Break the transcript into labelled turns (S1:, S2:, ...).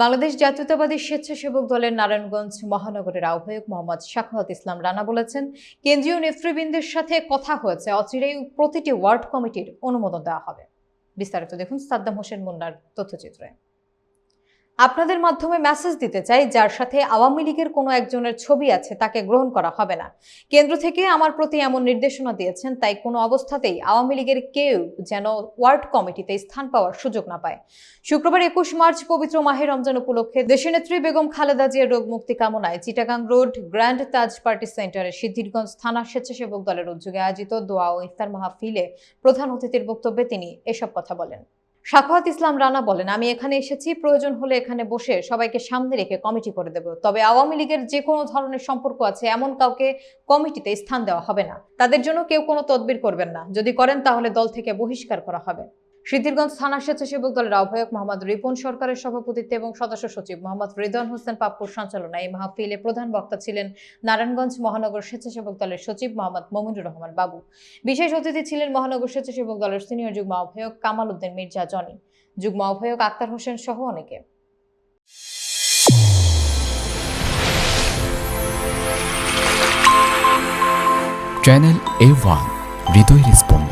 S1: বাংলাদেশ জাতীয়তাবাদী স্বেচ্ছাসেবক দলের নারায়ণগঞ্জ মহানগরের আহ্বায়ক মোহাম্মদ শাখাওয়াত ইসলাম রানা বলেছেন, কেন্দ্রীয় নেতৃবৃন্দের সাথে কথা হয়েছে, অচিরেই প্রতিটি ওয়ার্ড কমিটির অনুমোদন দেওয়া হবে। বিস্তারিত দেখুন সাদ্দাম হোসেন মুন্নার তথ্যচিত্রে। আপনাদের মাধ্যমে মেসেজ দিতে চাই, যার সাথে আওয়ামী লীগের কোনো একজনের ছবি আছে, তাকে গ্রহণ করা হবে না। কেন্দ্র থেকে আমার প্রতি এমন নির্দেশনা দিয়েছেন, তাই কোনো অবস্থাতেই আওয়ামী লীগের কেউ যেন ওয়ার্ড কমিটিতে স্থান পাওয়ার সুযোগ না পায়। শুক্রবার একুশ মার্চ, পবিত্র মাহে রমজান উপলক্ষে দেশনেত্রী বেগম খালেদা জিয়ার রোগ মুক্তি কামনায় Chittagong road grand Taj party সেন্টারে সিদ্ধিরগঞ্জ থানা স্বেচ্ছাসেবক দলের উদ্যোগে আয়োজিত দোয়া ও ইফতার মাহফিলে প্রধান অতিথির বক্তব্যে তিনি এসব কথা বলেন। সাখাওয়াত ইসলাম রানা বলেন, আমি এখানে এসেছি, প্রয়োজন হলে এখানে বসে সবাইকে সামনে রেখে কমিটি করে দেব। তবে আওয়ামী লীগের যে কোনো ধরনের সম্পর্ক আছে, এমন কাউকে কমিটিতে স্থান দেওয়া হবে না। তাদের জন্য কেউ কোনো তদবির করবেন না। যদি করেন, তাহলে দল থেকে বহিষ্কার করা হবে। সিদ্ধিরগঞ্জ থানা স্বেচ্ছাসেবক দলের আহ্বায়ক মোহাম্মদ রিপন সরকারের সভাপতিত্বে এবং সদস্য সচিব মোহাম্মদ রিদওয়ান হোসেন পাপ্পুর সঞ্চালনায় এই মাহফিলে প্রধান বক্তা ছিলেন নারায়ণগঞ্জ মহানগর স্বেচ্ছাসেবক দলের সচিব মোহাম্মদ মমিনুর রহমান বাবু। বিশেষ অতিথি ছিলেন মহানগর স্বেচ্ছাসেবক দলের সিনিয়র যুগ্ম আহ্বায়ক কামাল উদ্দিন মির্জা জনি। যুগ্ম আহ্বায়ক আক্তার হোসেন সহ অনেকে।
S2: Channel A one Hridoy response